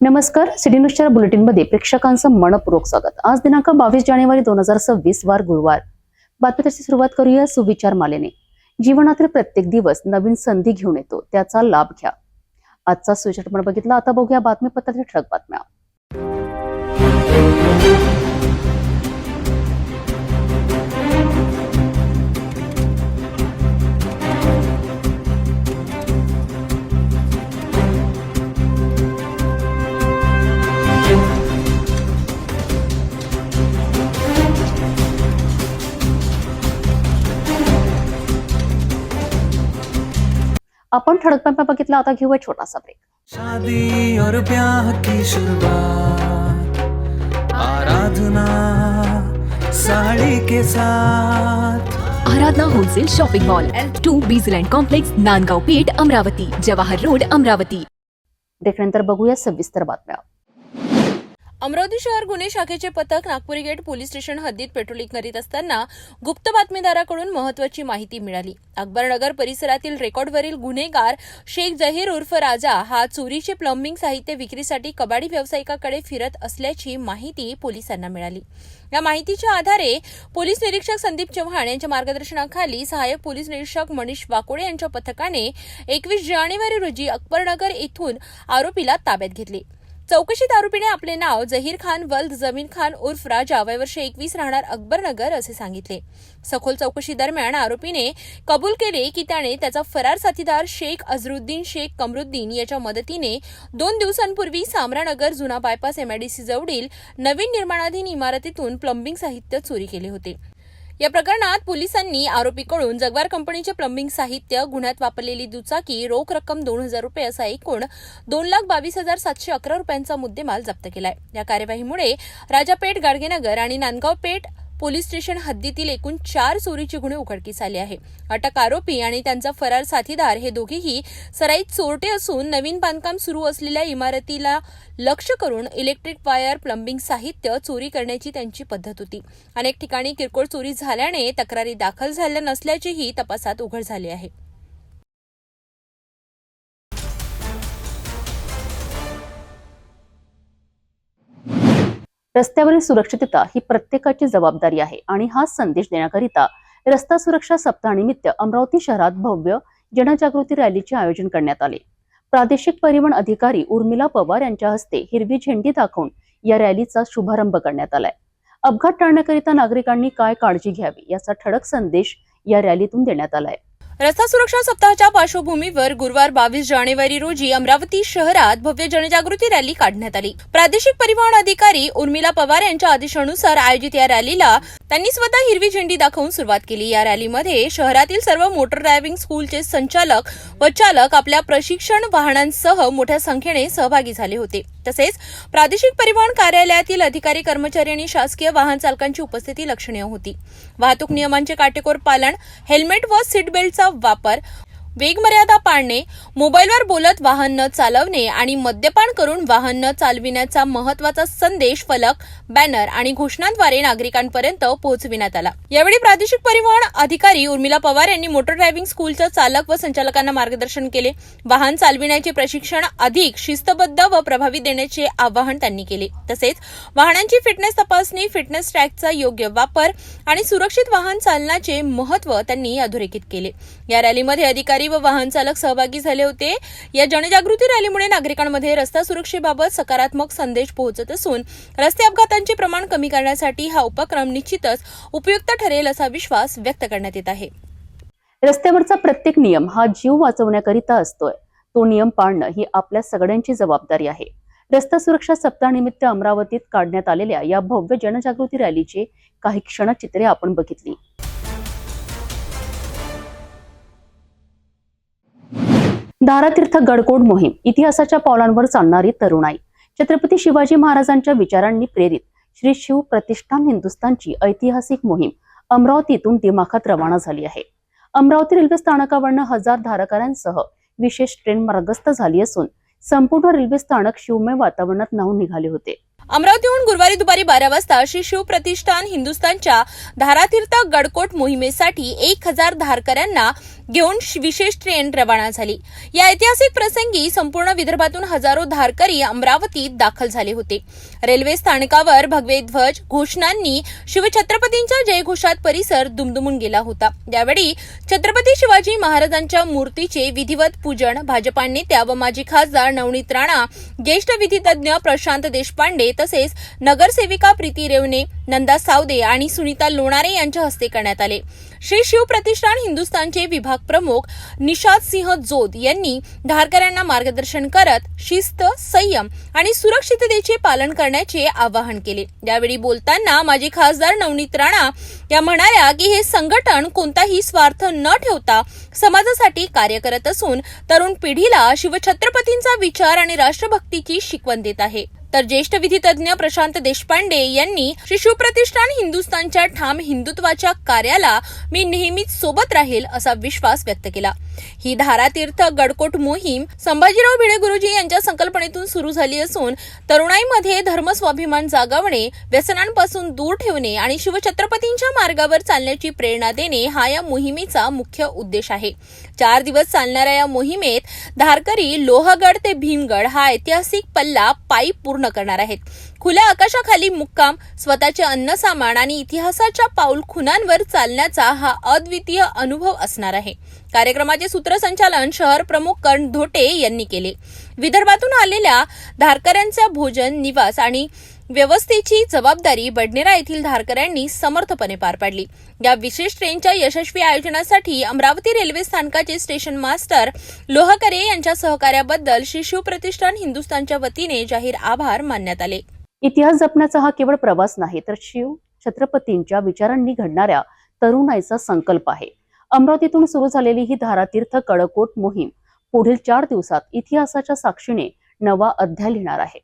नमस्कार सिटी न्यूजच्या बुलेटिनमध्ये प्रेक्षकांचं मनपूर्वक स्वागत. आज दिनांक बावीस जानेवारी दोन हजार सव्वीस वार गुरुवार. बातमीची सुरुवात करूया सुविचार मालेने. जीवनातील प्रत्येक दिवस नवीन संधी घेऊन येतो त्याचा लाभ घ्या. आजचा सुविचार बघितला आता बघूया बातमीपत्राच्या ठळक बातम्या. आपण ठळक बातम्या बघितला आता घेऊया छोटासा ब्रेक शादी और ब्याह की शुरुआत आराधना साड़ी के साथ। Aradhana wholesale shopping mall L two बीजलँड complex Nandgaon Peth Amravati Jawahar road Amravati. ब्रेकनंतर बघूया सविस्तर बातम्या. अमरावती शहर गुन्हे शाखेचे पथक नागपुरी गेट पोलीस स्टेशन हद्दीत पेट्रोलिंग करीत असताना गुप्त बातमीदाराकडून महत्वाची माहिती मिळाली. अकबरनगर परिसरातील रेकॉर्डवरील गुन्हेगार शेख जहीर उर्फ राजा हा चोरीचे प्लंबिंग साहित्य विक्रीसाठी कबाडी व्यावसायिकाकडे फिरत असल्याची माहिती पोलिसांना मिळाली. या माहितीच्या आधारे पोलीस निरीक्षक संदीप चव्हाण यांच्या मार्गदर्शनाखाली सहाय्यक पोलीस निरीक्षक मनीष वाकोडे यांच्या पथकाने एकवीस जानेवारी रोजी अकबरनगर येथून आरोपीला ताब्यात घेतले. चौकशीत आरोपीने आपले नाव जहीर खान वल्द जमीन खान उर्फ राजा वयवर्ष एकवीस राहणार अकबरनगर असे सांगितले. सखोल चौकशी दरम्यान आरोपीने कबूल केले की त्याने त्याचा फरार साथीदार शेख अझरुद्दीन शेख कमरुद्दीन याच्या मदतीने दोन दिवसांपूर्वी सामरानगर जुना बायपास एमआयडीसी जवळील नवीन निर्माणाधीन इमारतीतून प्लंबिंग साहित्य चोरी केले होते. या प्रकरणात पोलिसांनी आरोपीकडून जगवार कंपनीचे प्लंबिंग साहित्य गुन्ह्यात वापरलेली दुचाकी रोख रक्कम दोन हजार रुपये असा एकूण दोन लाख बावीस हजार सातशे अकरा रुपयांचा मुद्देमाल जप्त केलाय. या कार्यवाहीमुळे राजापेठ गाडगेनगर आणि नांदगाव पेठ पोलीस स्टेशन हद्दीतील एकूण चार चोरीचे गुन्हे उघडकीस आले आहे. अटक आरोपी आणि त्यांचा फरार साथीदार हे दोघेही सराईत चोरटे असून नवीन बांधकाम सुरू असलेल्या इमारतीला लक्ष करून इलेक्ट्रिक वायर प्लंबिंग साहित्य चोरी करण्याची त्यांची पद्धत होती. अनेक ठिकाणी किरकोळ चोरी झाल्याने तक्रारी दाखल झाल्या नसल्याचेही तपासात उघड झाले आहे. रस्त्यावरील सुरक्षितता ही प्रत्येकाची जबाबदारी आहे आणि हा संदेश देण्याकरिता रस्ता सुरक्षा सप्ताहानिमित्त अमरावती शहरात भव्य जनजागृती रॅलीचे आयोजन करण्यात आले. प्रादेशिक परिवहन अधिकारी उर्मिला पवार यांच्या हस्ते हिरवी झेंडी दाखवून या रॅलीचा शुभारंभ करण्यात आलाय. अपघात टाळण्याकरिता नागरिकांनी काय काळजी घ्यावी याचा ठळक संदेश या रॅलीतून देण्यात आलाय. रस्ता सुरक्षा सप्ताहाच्या पार्श्वभूमीवर गुरुवार बावीस जानेवारी रोजी अमरावती शहरात भव्य जनजागृती रॅली काढण्यात आली. प्रादेशिक परिवहन अधिकारी उर्मिला पवार यांच्या आदेशानुसार आयोजित या रॅलीला त्यांनी स्वतः हिरवी झेंडी दाखवून सुरुवात केली. या रॅलीमध्ये शहरातील सर्व मोटर ड्रायव्हिंग स्कूलचे संचालक व चालक आपल्या प्रशिक्षण वाहनांसह मोठ्या संख्येने सहभागी झाले होते. तसेच प्रादेशिक परिवहन कार्यालयातील अधिकारी कर्मचारी आणि शासकीय वाहन चालकांची उपस्थिती लक्षणीय होती. वाहतूक नियमांचे काटेकोर पालन हेल्मेट व सीट बेल्टचा वापर वेगमर्यादा पाळणे मोबाईलवर बोलत वाहन न चालवणे आणि मद्यपान करून वाहन न चालविण्याचा महत्त्वाचा संदेश फलक बॅनर आणि घोषणांद्वारे नागरिकांपर्यंत पोहोचविण्यात आला. यावेळी प्रादेशिक परिवहन अधिकारी उर्मिला पवार यांनी मोटर ड्रायव्हिंग स्कूलच्या चालक व संचालकांना मार्गदर्शन केले. वाहन चालविण्याचे प्रशिक्षण अधिक शिस्तबद्ध व प्रभावी देण्याचे आवाहन त्यांनी केले. तसेच वाहनांची फिटनेस तपासणी फिटनेस ट्रॅकचा योग्य वापर आणि सुरक्षित वाहन चालनाचे महत्त्व त्यांनी अधोरेखित केले. या रॅलीमध्ये अधिकारी व वाहन चालक सहभागी झाले होते. या जनजागृती रॅलीमुळे नागरिकांमध्ये रस्ता सुरक्षेबाबत सकारात्मक संदेश पोहोचत असून रस्ते अपघातांचे प्रमाण कमी करण्यासाठी हा उपक्रम निश्चितच उपयुक्त ठरेल असा विश्वास व्यक्त करण्यात येत आहे. रस्त्यावरचा प्रत्येक नियम हा जीव वाचवण्याकरिता असतोय. तो नियम पाळणं ही आपल्या सगळ्यांची जबाबदारी आहे. रस्ता सुरक्षा सप्ताहानिमित्त अमरावतीत काढण्यात आलेल्या या भव्य जनजागृती रॅलीचे काही क्षणचित्रे आपण बघितली. दारातीर्थ गडकोड मोहीम इतिहासाच्या पावलांवर चालणारी तरुणाई. छत्रपती शिवाजी महाराजांच्या विचारांनी प्रेरित श्री शिव प्रतिष्ठान हिंदुस्थानची ऐतिहासिक मोहीम अमरावतीतून दिमाखात रवाना झाली आहे. अमरावती रेल्वे स्थानकावरनं हजार धारकऱ्यांसह विशेष ट्रेन मार्गस्थ झाली असून संपूर्ण रेल्वे स्थानक शिवमय वातावरणात न्हावून निघाले होते. अमरावतीहून गुरुवारी दुपारी बारा वाजता श्री शिव प्रतिष्ठान हिंदुस्थानच्या धारातीर्थ गडकोट मोहिमेसाठी एक हजार धारकऱ्यांना घेऊन श- विशेष ट्रेन रवाना झाली. या ऐतिहासिक प्रसंगी संपूर्ण विदर्भातून हजारो धारकरी अमरावतीत दाखल झाले होते. रेल्वे स्थानकावर भगवे ध्वज घोषणांनी शिवछत्रपतींच्या जयघोषात परिसर दुमदुमून गेला होता. यावेळी छत्रपती शिवाजी महाराजांच्या मूर्तीचे विधिवत पूजन भाजपा नेत्या व माजी खासदार नवनीत राणा ज्येष्ठ विधितज्ञ प्रशांत देशपांडे तसेच नगरसेविका प्रीती रेवणे नंदा सावदे आणि सुनीता लोणारे यांच्या हस्ते करण्यात आले. श्री शिव प्रतिष्ठान हिंदुस्थानचे विभाग प्रमुख निषाद सिंह जोद यांनी धारकऱ्यांना मार्गदर्शन करत शिस्त संयम आणि सुरक्षिततेचे पालन करण्याचे आवाहन केले. यावेळी बोलताना माजी खासदार नवनीत राणा या म्हणाल्या की हे संघटन कोणताही स्वार्थ न ठेवता समाजासाठी कार्य करत असून तरुण पिढीला शिवछत्रपतींचा विचार आणि राष्ट्रभक्तीची शिकवण देत आहे. तर ज्येष्ठ विधितज्ञ प्रशांत देशपांडे यांनी श्री शिवप्रतिष्ठान हिंदुस्थानच्या ठाम हिंदुत्वाच्या कार्याला मी नेहमीच सोबत राहील असा विश्वास व्यक्त केला. ही धारातीर्थ गडकोट मोहीम संभाजीराव भिडे गुरुजी यांच्या संकल्पनेतून सुरू झाली असून तरुणाईमध्ये धर्मस्वाभिमान जागावणे व्यसनांपासून दूर ठेवणे आणि शिवछत्रपतींच्या मार्गावर चालण्याची प्रेरणा देणे हा या मोहिमेचा मुख्य उद्देश आहे. चार दिवस चालणाऱ्या या मोहिमेत धारकरी लोहगड ते भीमगड हा ऐतिहासिक पल्ला पायी पूर्ण करणार आहेत. खुल्या आकाशाखाली मुक्काम स्वतःचे अन्न सामान आणि इतिहासाच्या पाऊल खुनांवर चालण्याचा हा अद्वितीय अनुभव असणार आहे. कार्यक्रमाचे सूत्रसंचालन शहर प्रमुख कर्ण धोटे यांनी केले. विदर्भातून आलेल्या धारकऱ्यांचा भोजन निवास आणि व्यवस्थेची जबाबदारी बडनेरा येथील धारकऱ्यांनी समर्थपणे पार पाडली. या विशेष ट्रेनच्या यशस्वी आयोजनासाठी अमरावती रेल्वे स्थानकाचे स्टेशन मास्टर लोहकरे यांच्या सहकार्याबद्दल श्री शिवप्रतिष्ठान हिंदुस्थानच्या वतीने जाहीर आभार मानण्यात आले. इतिहास जपण्याचा हा केवळ प्रवास नाही तर शिव छत्रपतींच्या विचारांनी घडणाऱ्या तरुणाईचा संकल्प आहे. अमरावतीतून सुरू झालेली ही धारातीर्थ कडकोट मोहीम पुढील चार दिवसात इतिहासाच्या साक्षीने नवा अध्याय लिहिणार आहे.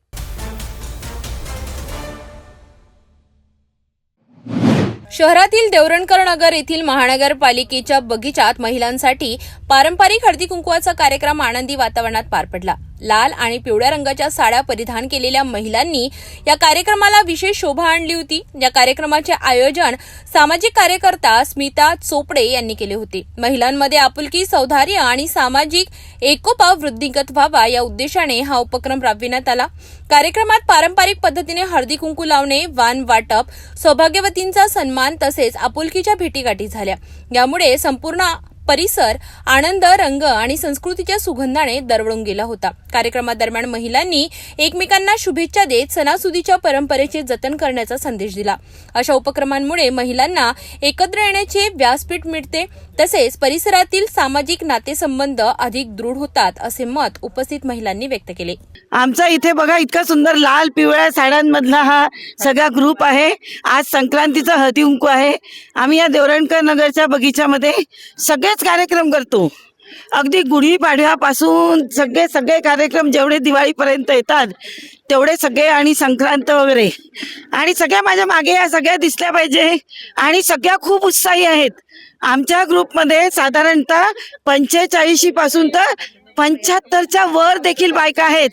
शहरातील देवरणकर नगर येथील महानगरपालिकेच्या बगीचात महिलांसाठी पारंपरिक हळदी कुंकवाचा कार्यक्रम आनंदी वातावरणात पार पडला. लाल आणि पिवळ्या रंगाच्या साड्या परिधान केलेल्या महिलांनी या कार्यक्रमाला विशेष शोभा आणली होती. या कार्यक्रमाचे आयोजन सामाजिक कार्यकर्ता स्मिता चोपडे यांनी केले होते. महिलांमध्ये आपुलकी सौधार्य आणि सामाजिक एकोपा वृद्धिंगत व्हावा या उद्देशाने हा उपक्रम राबविण्यात आला. कार्यक्रमात पारंपरिक पद्धतीने हळदी कुंकू लावणे वान वाटप सौभाग्यवतींचा सन्मान तसेच आपुलकीच्या भेटीगाठी झाल्या. यामुळे संपूर्ण परिसर आनंद रंग आणि संस्कृतीच्या सुगंधाने दरवळून गेला होता. कार्यक्रमादरम्यान महिलांनी एकमेकांना शुभेच्छा देत सणासुदीच्या परंपरेचे जतन करण्याचा संदेश दिला. अशा उपक्रमांमुळे महिलांना एकत्र येण्याचे व्यासपीठ मिळते तसेच परिसरातील सामाजिक नातेसंबंध अधिक दृढ होतात असे मत उपस्थित महिलांनी व्यक्त केले. आमचा इथे बघा इतका सुंदर लाल पिवळ्या साड्यांमधला हा सगळा ग्रुप आहे. आज संक्रांतीचा हळदी आहे. आम्ही या देवरणकर नगरच्या बगीच्यामध्ये सगळेच कार्यक्रम करतो. अगदी गुढीपाडव्यापासून सगळे सगळे कार्यक्रम जेवढे दिवाळीपर्यंत येतात तेवढे सगळे आणि संक्रांत वगैरे. आणि सगळ्या माझ्या मागे या सगळ्या दिसल्या पाहिजे आणि सगळ्या खूप उत्साही आहेत. आमच्या ग्रुपमध्ये साधारणतः पंचेचाळीशी पासून तर पंच्याहत्तरच्या वर देखील बायका आहेत.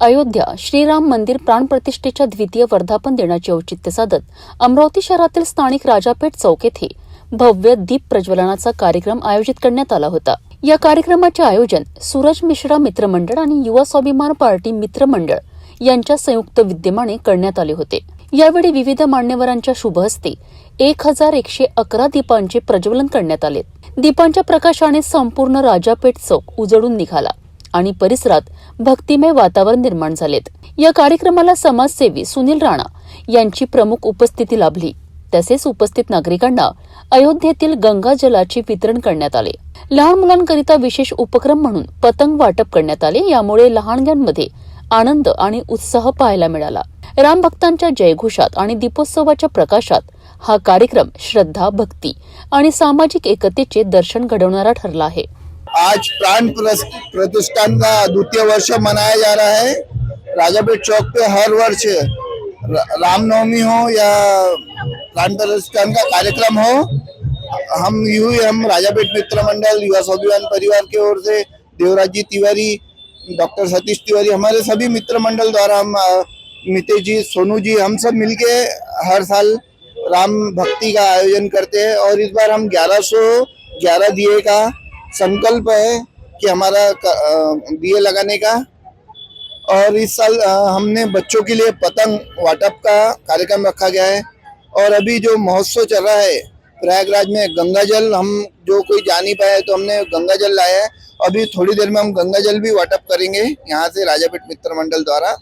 अयोध्या श्रीराम मंदिर प्राणप्रतिष्ठेच्या द्वितीय वर्धापन दिनाचे औचित्य साधत अमरावती शहरातील स्थानिक राजापेठ चौक येथे भव्य दीप प्रज्वलनाचा कार्यक्रम आयोजित करण्यात आला होता. या कार्यक्रमाचे आयोजन सूरज मिश्रा मित्रमंडळ आणि युवा स्वाभिमान पार्टी मित्रमंडळ यांच्या संयुक्त विद्यमाने करण्यात आले होते. यावेळी विविध मान्यवरांच्या शुभ हस्ते एक हजार एकशे अकरा दीपांचे प्रज्वलन करण्यात आले. दीपांच्या प्रकाशाने संपूर्ण राजापेठ चौक उजळून निघाला. आणि परिसरात भक्तिमय वातावरण निर्माण झालेत. या कार्यक्रमाला समाजसेवी सुनील राणा यांची प्रमुख उपस्थिती लाभली. तसेच उपस्थित नागरिकांना अयोध्येतील गंगा जलाचे वितरण करण्यात आले. लहान मुलांकरिता विशेष उपक्रम म्हणून पतंग वाटप करण्यात आले यामुळे लहानग्यांमध्ये आनंद आणि उत्साह पाहायला मिळाला. राम भक्तांच्या जयघोषात आणि दीपोत्सवाच्या प्रकाशात हा कार्यक्रम श्रद्धा भक्ती आणि सामाजिक एकतेचे दर्शन घडवणारा ठरला आहे. आज प्राण प्रतिष्ठान का द्वितीय वर्ष मनाया जा रहा है। राजापेट चौक पे हर वर्ष रामनवमी हो या प्राण प्रतिष्ठान का कार्यक्रम हो, हम यू हम राजापेट मित्र मंडल, युवा स्वाभिमान परिवार की ओर से देवराज जी तिवारी, डॉक्टर सतीश तिवारी, हमारे सभी मित्र मंडल द्वारा हम मितेश जी, सोनू जी, हम सब मिलके हर साल राम भक्ति का आयोजन करते हैं और इस बार हम 1111 दिए का संकल्प है कि हमारा दिए लगाने का। और इस साल हमने बच्चों के लिए पतंग वाटप का कार्यक्रम रखा गया है। और अभी जो महोत्सव चल रहा है, प्रयागराज में गंगा जल हम जो कोई जा नहीं पाया तो हमने गंगा जल लाया है। अभी थोड़ी देर में हम गंगा जल भी वाटप करेंगे, यहाँ से राजापेट मित्र मंडल द्वारा।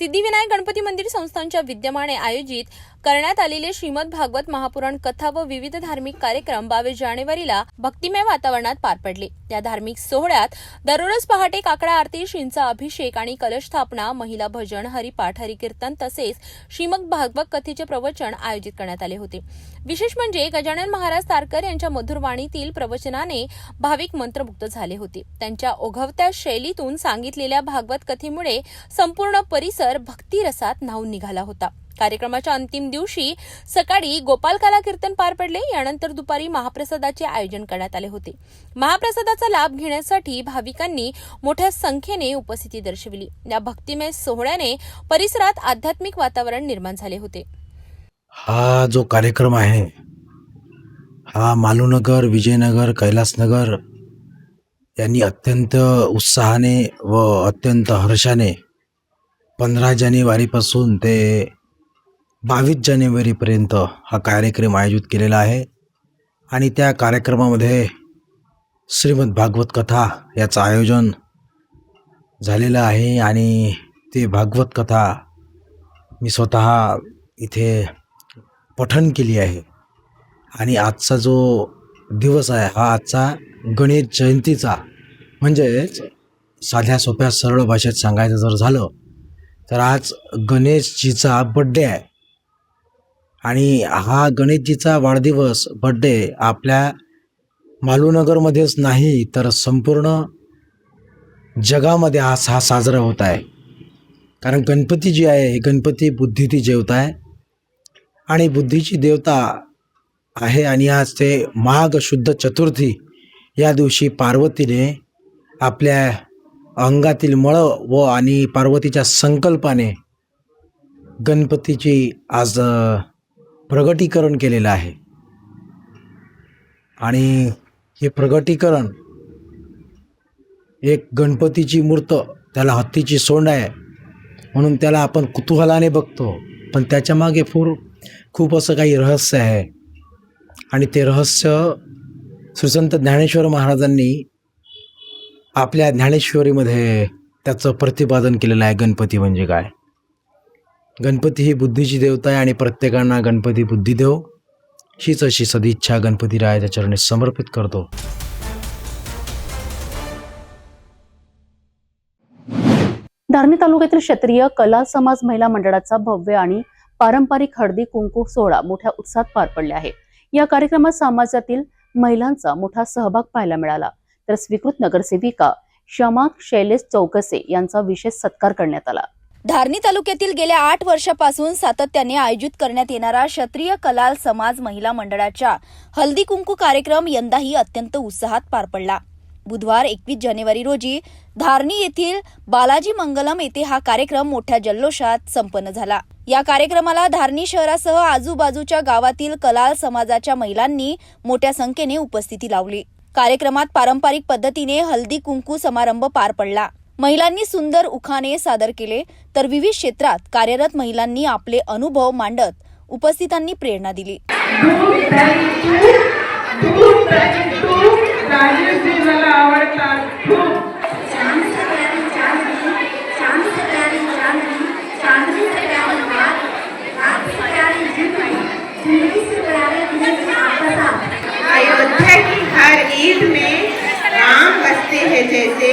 सिद्धिविनायक गणपती मंदिर संस्थांच्या विद्यमाने आयोजित करण्यात आलेले श्रीमद भागवत महापुराण कथा व विविध धार्मिक कार्यक्रम बावीस जानेवारीला भक्तिमय वातावरणात पार पडले. या धार्मिक सोहळ्यात दररोज पहाटे काकडा आरती शिंचा अभिषेक आणि कलश स्थापना महिला भजन हरिपाठ हरिकीर्तन तसेच श्रीमद भागवत कथेचे प्रवचन आयोजित करण्यात आले होते. विशेष म्हणजे गजानन महाराज तारकर यांच्या मधुरवाणीतील प्रवचनाने भाविक मंत्रमुग्ध झाले होते. त्यांच्या ओघवत्या शैलीतून सांगितलेल्या भागवत कथेमुळे संपूर्ण परिसर भक्तिरसात न्हावून निघाला होता. कार्यक्रमाच्या अंतिम दिवशी सकाळी गोपालकाला कीर्तन पार पडले. यानंतर दुपारी महाप्रसादाचे आयोजन करण्यात आले होते. महाप्रसादाचा लाभ घेण्यासाठी भाविकांनी मोठ्या संख्येने उपस्थिती दर्शविली. या भक्तिमय सोहळ्याने परिसरात आध्यात्मिक वातावरण निर्माण झाले होते. हा जो कार्यक्रम आहे हा मालूनगर विजयनगर कैलासनगर यांनी अत्यंत उत्साहाने व अत्यंत हर्षाने पंधरा जानेवारीपासून ते बावीस जानेवारीपर्यंत हा कार्यक्रम आयोजित केलेला आहे. आणि त्या कार्यक्रमामध्ये श्रीमद भागवत कथा याचं आयोजन झालेलं आहे. आणि ते भागवत कथा मी स्वतः इथे पठण केली आहे. आणि आजचा जो दिवस आहे हा आजचा गणेश जयंतीचा म्हणजेच साध्या सोप्या सरळ भाषेत सांगायचं जर झालं तर आज गणेशजीचा बड्डे आहे. आणि हा गणेशजीचा वाढदिवस बड्डे आपल्या मालूनगरमध्येच नाही तर संपूर्ण जगामध्ये हा हा साजरा होत आहे. कारण गणपती जी आहे गणपती बुद्धीची देवता आहे. आणि बुद्धीची देवता आहे आणि आज ते माघ शुद्ध चतुर्थी या दिवशी पार्वतीने आपल्या अंगातील मळ व आणि पार्वतीच्या संकल्पाने गणपतीची आज प्रगटीकरण केलेलं आहे. आणि हे प्रगटीकरण एक गणपतीची मूर्त त्याला हत्तीची सोंड आहे. म्हणून त्याला आपण कुतूहलाने बघतो. पण त्याच्यामागे फूर खूप असं काही रहस्य आहे. आणि ते रहस्य सुसंत ज्ञानेश्वर महाराजांनी आपल्या ज्ञानेश्वरीमध्ये त्याचं प्रतिपादन केलेलं आहे गणपती म्हणजे काय? गणपती ही बुद्धीची देवता आहे आणि प्रत्येकांना गणपती बुद्धी देव हीच अशी सदिच्छा गणपतीरायाच्या चरणी समर्पित करतो. धारणी तालुक्यातील क्षेत्रीय कला समाज महिला मंडळाचा भव्य आणि पारंपरिक हळदी कुंकू सोहळा मोठ्या उत्साहात पार पडले आहे. या कार्यक्रमात समाजातील महिलांचा मोठा सहभाग पाहायला मिळाला. तर स्वीकृत नगरसेविका क्षमा शैलेश चौकसे यांचा विशेष सत्कार करण्यात आला. धारणी तालुक्यातील गेल्या आठ वर्षापासून सातत्याने आयोजित करण्यात येणारा क्षत्रिय कलाल समाज महिला मंडळाच्या हल्दी कुंकू कार्यक्रम यंदाही अत्यंत उत्साहात पार पडला. बुधवार एकवीस जानेवारी रोजी धारणी येथील बालाजी मंगलम येथे हा कार्यक्रम मोठ्या जल्लोषात संपन्न झाला. या कार्यक्रमाला धारणी शहरासह आजूबाजूच्या गावातील कलाल समाजाच्या महिलांनी मोठ्या संख्येने उपस्थिती लावली. कार्यक्रमात पारंपरिक पद्धतीने हल्दी कुंकू समारंभ पार पडला. महिलांनी सुंदर उखाणे सादर केले तर विविध क्षेत्रात कार्यरत महिलांनी आपले अनुभव मांडत उपस्थितांनी प्रेरणा दिली. आवडतात. हर ईद में राम बसते हैं जैसे।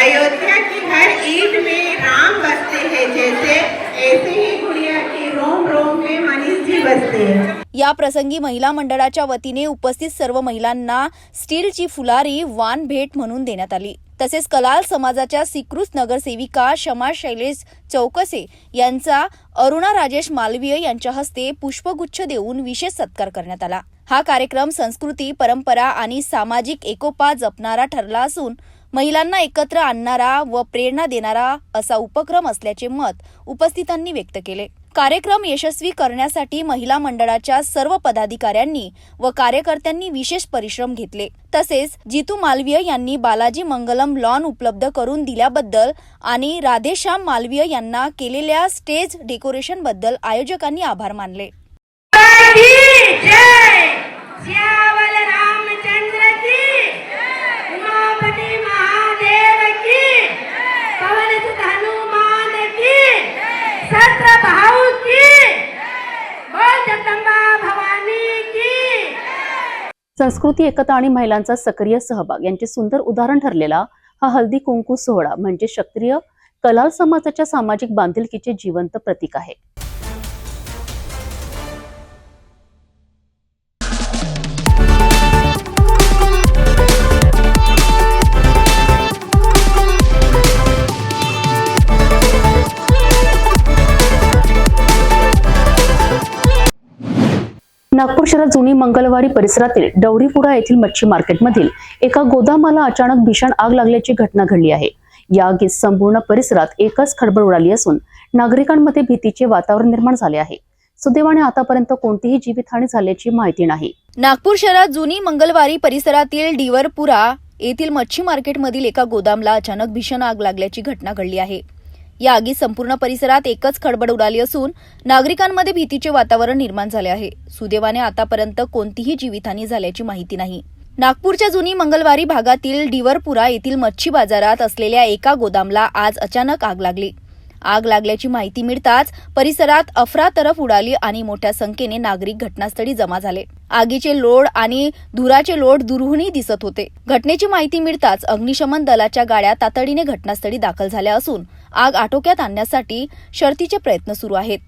अयोध्या की हर ईद में राम बसते हैं जैसे। ऐसे ही गुड़िया की रोम रोम में मनीष जी बसते हैं। या प्रसंगी महिला मंडळाच्या वतीने उपस्थित सर्व महिलांना स्टीलची फुलारी वान भेट म्हणून देण्यात आली. तसेच कलाल समाजाच्या स्वीकृत नगरसेविका शमा शैलेश चौकसे यांचा अरुणा राजेश मालवीय यांच्या हस्ते पुष्पगुच्छ देऊन विशेष सत्कार करण्यात आला. हा कार्यक्रम संस्कृती परंपरा आणि सामाजिक एकोपा जपणारा ठरला असून महिलांना एकत्र आणणारा व प्रेरणा देणारा असा उपक्रम असल्याचे मत उपस्थितांनी व्यक्त केले. कार्यक्रम यशस्वी करण्यासाठी महिला मंडळाच्या सर्व पदाधिकाऱ्यांनी व कार्यकर्त्यांनी विशेष परिश्रम घेतले. तसेच जितू मालवीय यांनी बालाजी मंगलम लॉन उपलब्ध करून दिल्याबद्दल आणि राधेश्याम मालवीय यांना केलेल्या स्टेज डेकोरेशनबद्दल आयोजकांनी आभार मानले. संस्कृती एकता आणि महिलांचा सक्रिय सहभाग यांचे सुंदर उदाहरण ठरलेला हा हल्दी कुंकू सोहळा म्हणजे क्षत्रिय कलाल समाजाच्या सामाजिक बांधिलकीचे जिवंत प्रतीक आहे. नागपूर शहरात जुनी मंगळवारी परिसरातील डवरीपुरा येथील मच्छी मार्केटमधील एका गोदामाला अचानक भीषण आग लागल्याची घटना घडली आहे. या आगीत संपूर्ण परिसरात एकच खडबड उडाली असून नागरिकांमध्ये भीतीचे वातावरण निर्माण झाले आहे. सुदैवाने आतापर्यंत कोणतीही जीवितहानी झाल्याची माहिती नाही. नागपूर शहरात जुनी मंगळवारी परिसरातील डिवरपुरा येथील मच्छी मार्केटमधील एका गोदामला अचानक भीषण आग लागल्याची घटना घडली आहे. या आगीत संपूर्ण परिसरात एकच खडबड उडाली असून नागरिकांमध्ये भीतीचे वातावरण निर्माण झाले आहे. सुदैवाने आतापर्यंत कोणतीही जीवितहानी झाल्याची माहिती नाही. नागपूरच्या जुनी मंगळवारी भागातील डिवरपुरा येथील मच्छी बाजारात असलेल्या एका गोदामला आज अचानक आग लागली. आग लागल्याची माहिती मिळताच परिसरात अफरातरफ उडाली आणि मोठ्या संख्येने नागरिक घटनास्थळी जमा झाले. आगीचे लोड आणि धुराचे लोड दुरूनही दिसत होते. घटनेची माहिती मिळताच अग्निशमन दलाच्या गाड्या तातडीने घटनास्थळी दाखल झाल्या असून आग आटोक्यात आणण्यासाठी शर्तीचे प्रयत्न सुरू आहेत.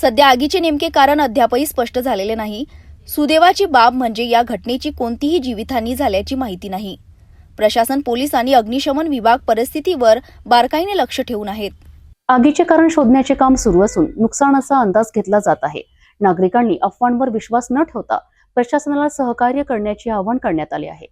सध्या आगीचे नेमके कारण अद्यापही स्पष्ट झालेले नाही. सुदैवाची बाब म्हणजे या घटनेची कोणतीही जीवितहानी झाल्याची माहिती नाही. प्रशासन पोलीस आणि अग्निशमन विभाग परिस्थितीवर बारकाईने लक्ष ठेवून आहेत. आगीचे कारण शोधण्याचे काम सुरू असून नुकसानाचा अंदाज घेतला जात आहे. नागरिकांनी अफवांवर विश्वास न ठेवता प्रशासनाला सहकार्य करण्याचे आवाहन करण्यात आले आहे.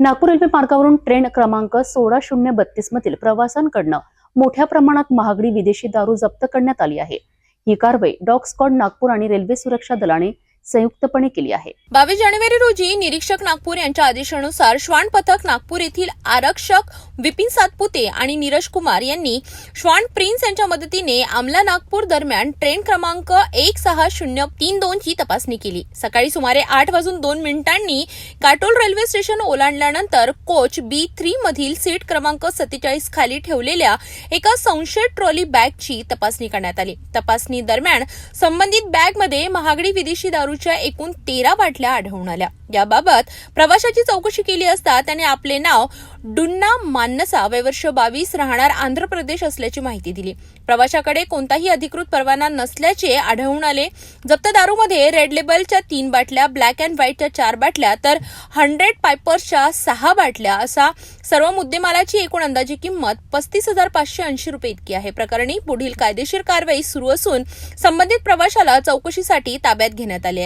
नागपूर रेल्वे मार्गावरून ट्रेन क्रमांक सोळा शून्य बत्तीस मधील प्रवाशांकडनं मोठ्या प्रमाणात महागडी विदेशी दारू जप्त करण्यात आली आहे. ही कारवाई डॉग स्कॉड नागपूर आणि रेल्वे सुरक्षा दलाने संयुक्तपणे केली आहे. बावीस जानेवारी रोजी निरीक्षक नागपूर यांच्या आदेशानुसार श्वान पथक नागपूर येथील आरक्षक विपिन सातपुते आणि नीरज कुमार यांनी श्वान प्रिन्स यांच्या मदतीने आमला नागपूर दरम्यान ट्रेन क्रमांक एक सहा शून्य तीन दोन ची तपासणी केली. सकाळी सुमारे आठ वाजून दोन मिनिटांनी काटोल रेल्वे स्टेशन ओलांडल्यानंतर कोच बी थ्री मधील सीट क्रमांक सत्तेचाळीस खाली ठेवलेल्या एका संशयित ट्रॉली बॅगची तपासणी करण्यात आली. तपासणी दरम्यान संबंधित बॅगमध्ये महागडी विदेशी दारू दारूच्या एकूण तेरा बाटल्या आढळून आल्या. याबाबत प्रवाशाची चौकशी केली असता त्याने आपले नाव डुन्ना मान्नसा वयवर्ष बावीस राहणार आंध्र प्रदेश असल्याची माहिती दिली. प्रवाशाकडे कोणताही अधिकृत परवाना नसल्याचे आढळून आले. जप्त दारूमध्ये रेड लेबलच्या तीन बाटल्या ब्लॅक अँड व्हाईटच्या चार बाटल्या तर हंड्रेड पायपर्सच्या सहा बाटल्या असा सर्व मुद्देमालाची एकूण अंदाजी किंमत पस्तीस हजार पाचशे ऐंशी रुपये इतकी आहे. प्रकरणी पुढील कायदेशीर कारवाई सुरू असून संबंधित प्रवाशाला चौकशीसाठी ताब्यात घेण्यात आले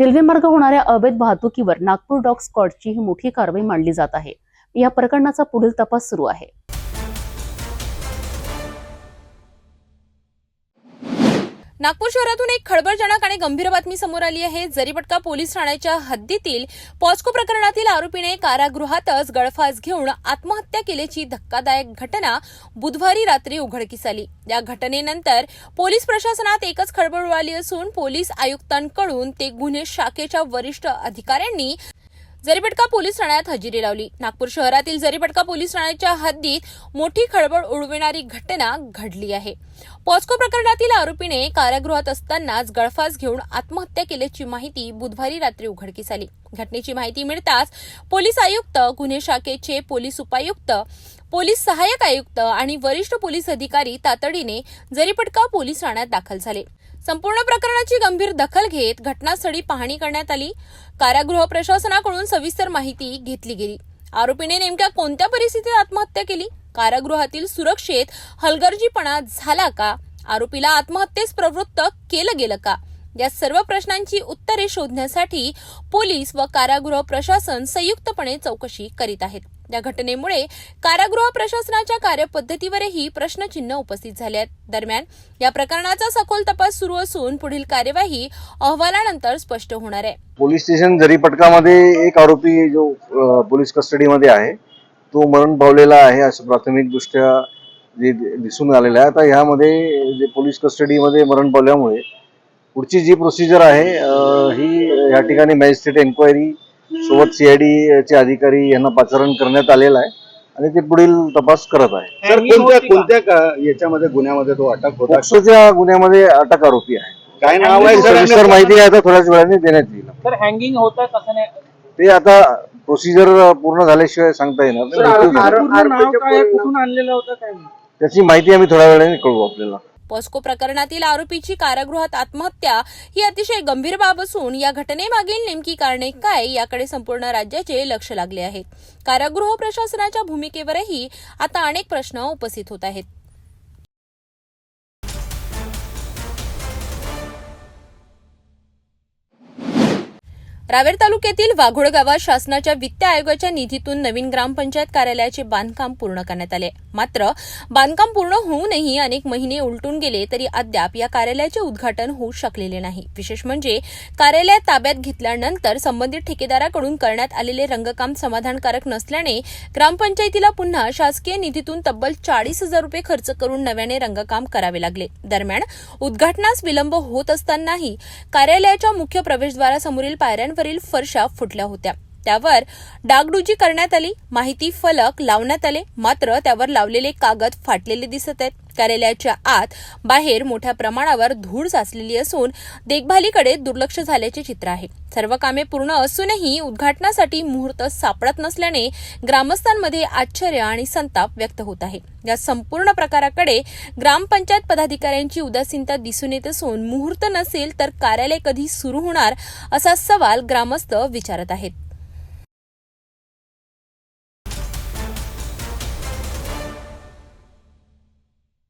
रेल्वेमार्ग होणाऱ्या अवैध वाहतुकीवर नागपूर डॉग स्कॉडची ही मोठी कारवाई मांडली जात आहे. या प्रकरणाचा पुढील तपास सुरू आहे. नागपूर शहरातून एक खळबळजनक आणि गंभीर बातमी समोर आली आहे. जरीपटका पोलीस ठाण्याच्या हद्दीतील पॉस्को प्रकरणातील आरोपीने कारागृहातच गळफास घेऊन आत्महत्या केल्याची धक्कादायक घटना बुधवारी रात्री उघडकीस आली. या घटनेनंतर पोलीस प्रशासनात एकच खळबळ उडाली असून पोलीस आयुक्तांकडून ते गुन्हे शाखेच्या वरिष्ठ अधिकाऱ्यांनी जरीपटका पोलीस ठाण्यात हजेरी लावली. नागपूर शहरातील जरीपटका पोलीस ठाण्याच्या हद्दीत मोठी खळबळ उडविणारी घटना घडली आहे. पॉस्को प्रकरणातील आरोपीने कारागृहात असतानाच गळफास घेऊन आत्महत्या केल्याची माहिती बुधवारी रात्री उघडकीस आली. घटनेची माहिती मिळताच पोलीस आयुक्त गुन्हे शाखेचे पोलीस उपायुक्त पोलीस सहाय्यक आयुक्त आणि वरिष्ठ पोलीस अधिकारी तातडीने जरीपटका पोलीस ठाण्यात दाखल झाले. संपूर्ण प्रकरणाची गंभीर दखल घेत घटनास्थळी पाहणी करण्यात आली. कारागृह प्रशासनाकडून सविस्तर माहिती घेतली गेली. आरोपीने नेमक्या कोणत्या परिस्थितीत आत्महत्या केली? कारागृहातील सुरक्षेत हलगर्जीपणा झाला का? आरोपीला आत्महत्येस प्रवृत्त केलं गेलं का? या सर्व प्रश्नांची उत्तरे शोधण्यासाठी पोलीस व कारागृह प्रशासन संयुक्तपणे चौकशी करीत आहेत. या घटनेमुळे कारागृह प्रशासनाच्या कार्यपद्धतीवरही प्रश्नचिन्ह उपस्थित झाले आहेत. दरम्यान या प्रकरणाचा सखोल तपास सुरू असून पुढील कार्यवाही अहवालानंतर स्पष्ट होणार आहे. पोलीस स्टेशन जरीपटकामध्ये एक आरोपी जो पोलीस कस्टडीमध्ये आहे तो मरण पावलेला आहे असं प्राथमिक दृष्ट्या जे दिसून आलेलं आहे. आता ह्यामध्ये जे पोलीस कस्टडीमध्ये मरण पावल्यामुळे पुढची जी प्रोसिजर आहे ही या ठिकाणी मॅजिस्ट्रेट एन्क्वायरी सोबत सीआयडी चे अधिकारी यांना पाचारण करण्यात आलेलं आहे आणि ते पुढील तपास करत आहे. सर कोणत्या कोणत्या याच्यामध्ये गुन्ह्यामध्ये तो अटक होता? पोक्सोच्या गुन्ह्यामध्ये अटक आरोपी आहे. काय नाव आहे सविस्तर माहिती आहे आता थोड्याच वेळाने देण्यात येईल. सर हँगिंग होतं कसं नाही. ते आता प्रोसिजर पूर्ण झाल्याशिवाय सांगता येणार नाही. मृत्यू झाला. पूर्ण नाव काय कुठून आणलेलं होतं काय त्याची माहिती आम्ही थोड्या वेळाने कळवू आपल्याला पॉस्को प्रकरणातील आरोपीची कारागृहात आत्महत्या ही अतिशय गंभीर बाब असून या घटनेमागील नेमकी कारणे काय याकडे संपूर्ण राज्याचे लक्ष लागले आहे कारागृह प्रशासनाच्या भूमिकेवरही आता अनेक प्रश्न उपस्थित होत आहेत रावेर तालुक्यातील वाघोड गावात शासनाच्या वित्त आयोगाच्या निधीतून नवीन ग्रामपंचायत कार्यालयाचे बांधकाम पूर्ण करण्यात आले. मात्र बांधकाम पूर्ण होऊनही अनेक महिने उलटून गेले तरी अद्याप या कार्यालयाचे उद्घाटन होऊ शकलेले नाही. विशेष म्हणजे कार्यालय ताब्यात घेतल्यानंतर संबंधित ठेकेदाराकडून करण्यात आलेले रंगकाम समाधानकारक नसल्याने ग्रामपंचायतीला पुन्हा शासकीय निधीतून तब्बल चाळीस हजार रुपये खर्च करून नव्याने रंगकाम करावे लागले. दरम्यान उद्घाटनास विलंब होत असतानाही कार्यालयाच्या मुख्य प्रवेशद्वारासमोरील पायऱ्यांवरील फरशा फुटल्या होत्या. त्यावर डागडुजी करण्यात आली. माहिती फलक लावण्यात आले. मात्र त्यावर लावलेले कागद फाटलेले दिसत आहेत. कार्यालयाच्या आत बाहेर मोठ्या प्रमाणावर धूळ साचलेली असून देखभालीकडे दुर्लक्ष झाल्याचे चित्र आहे. सर्व कामे पूर्ण असूनही उद्घाटनासाठी मुहूर्त सापडत नसल्याने ग्रामस्थांमध्ये आश्चर्य आणि संताप व्यक्त होत आहे. या संपूर्ण प्रकाराकडे ग्रामपंचायत पदाधिकाऱ्यांची उदासीनता दिसून येत असून मुहूर्त नसेल तर कार्यालय कधी सुरू होणार असा सवाल ग्रामस्थ विचारत आहेत.